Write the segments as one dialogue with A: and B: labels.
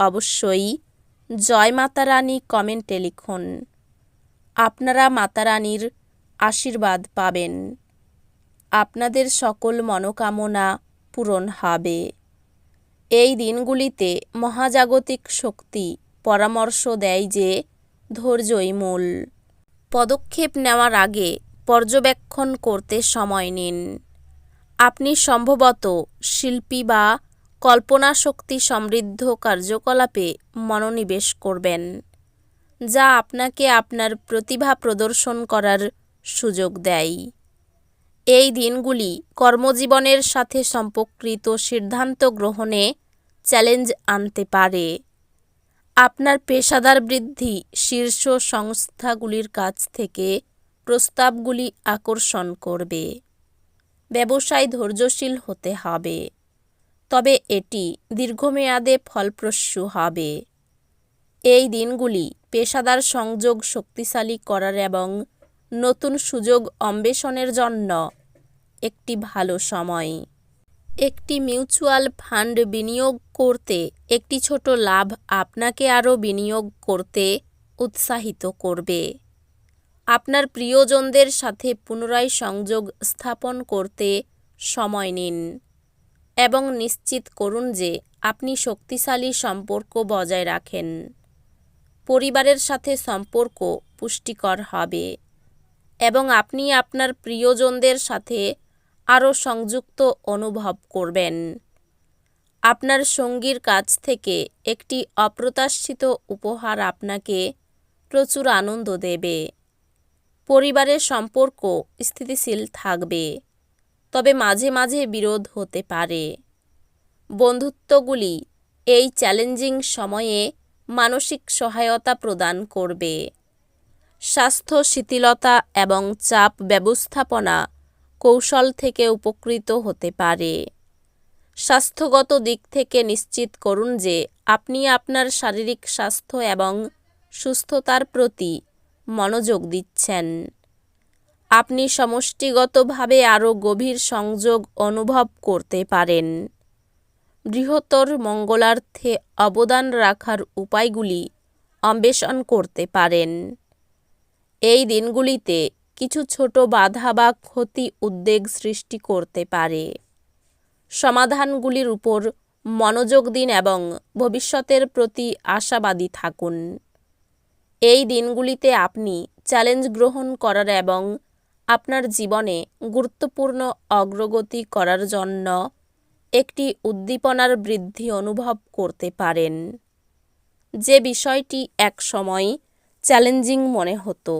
A: অবশ্যই। জয় মাতা রানী কমেন্টে লিখুন, আপনারা মাতা রানীর আশীর্বাদ পাবেন। আপনাদের সকল মনোকামনা পূরণ হবে। এই দিনগুলিতে মহাজাগতিক শক্তি পরামর্শ দেয় যে ধৈর্যই মূল। পদক্ষেপ নেওয়ার আগে পর্যবেক্ষণ করতে সময় নিন। আপনি সম্ভবত শিল্পী বা কল্পনাশক্তি সমৃদ্ধ কার্যকলাপে মনোনিবেশ করবেন, যা আপনাকে আপনার প্রতিভা প্রদর্শন করার সুযোগ দেয়। এই দিনগুলি কর্মজীবনের সাথে সম্পর্কিত সিদ্ধান্ত গ্রহণে চ্যালেঞ্জ আনতে পারে। আপনার পেশাদার বৃদ্ধি শীর্ষ সংস্থাগুলির কাছ থেকে প্রস্তাবগুলি আকর্ষণ করবে। ব্যবসায় ধৈর্যশীল হতে হবে। তবে এটি দীর্ঘমেয়াদে ফলপ্রসূ হবে। এই দিনগুলি পেশাদার সংযোগ শক্তিশালী করার এবং নতুন সুযোগ অন্বেষণের জন্য একটি ভালো সময়। একটি মিউচুয়াল ফান্ড বিনিয়োগ করতে একটি ছোট লাভ আপনাকে আরও বিনিয়োগ করতে উৎসাহিত করবে। আপনার প্রিয়জনদের সাথে পুনরায় সংযোগ স্থাপন করতে সময় নিন। এবং নিশ্চিত করুন যে আপনি শক্তিশালী সম্পর্ক বজায় রাখেন। পরিবারের সাথে সম্পর্ক পুষ্টিকর হবে এবং আপনি আপনার প্রিয়জনদের সাথে আরও সংযুক্ত অনুভব করবেন। আপনার সঙ্গীর কাছ থেকে একটি অপ্রত্যাশিত উপহার আপনাকে প্রচুর আনন্দ দেবে। পরিবারের সম্পর্ক স্থিতিশীল থাকবে। তবে মাঝে মাঝে বিরোধ হতে পারে। বন্ধুত্বগুলি এই চ্যালেঞ্জিং সময়ে মানসিক সহায়তা প্রদান করবে। স্বাস্থ্য, শিথিলতা এবং চাপ ব্যবস্থাপনা কৌশল থেকে উপকৃত হতে পারে। স্বাস্থ্যগত দিক থেকে নিশ্চিত করুন যে আপনি আপনার শারীরিক স্বাস্থ্য এবং সুস্থতার প্রতি মনোযোগ দিচ্ছেন। আপনি সমষ্টিগতভাবে আরও গভীর সংযোগ অনুভব করতে পারেন। বৃহত্তর মঙ্গলার্থে অবদান রাখার উপায়গুলি অন্বেষণ করতে পারেন। এই দিনগুলিতে কিছু ছোট বাধা বা ক্ষতি উদ্বেগ সৃষ্টি করতে পারে। সমাধানগুলির উপর মনোযোগ দিন এবং ভবিষ্যতের প্রতি আশাবাদী থাকুন। এই দিনগুলিতে আপনি চ্যালেঞ্জ গ্রহণ করার এবং আপনার জীবনে গুরুত্বপূর্ণ অগ্রগতি করার জন্য একটি উদ্দীপনার বৃদ্ধি অনুভব করতে পারেন। যে বিষয়টি এক সময় চ্যালেঞ্জিং মনে হতো,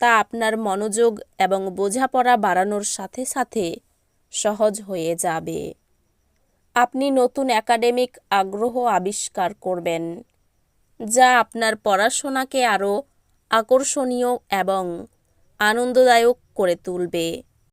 A: তা আপনার মনোযোগ এবং বোঝাপড়া বাড়ানোর সাথে সাথে সহজ হয়ে যাবে। আপনি নতুন একাডেমিক আগ্রহ আবিষ্কার করবেন, যা আপনার পড়াশোনাকে আরও আকর্ষণীয় এবং আনন্দদায়ক করে তুলবে।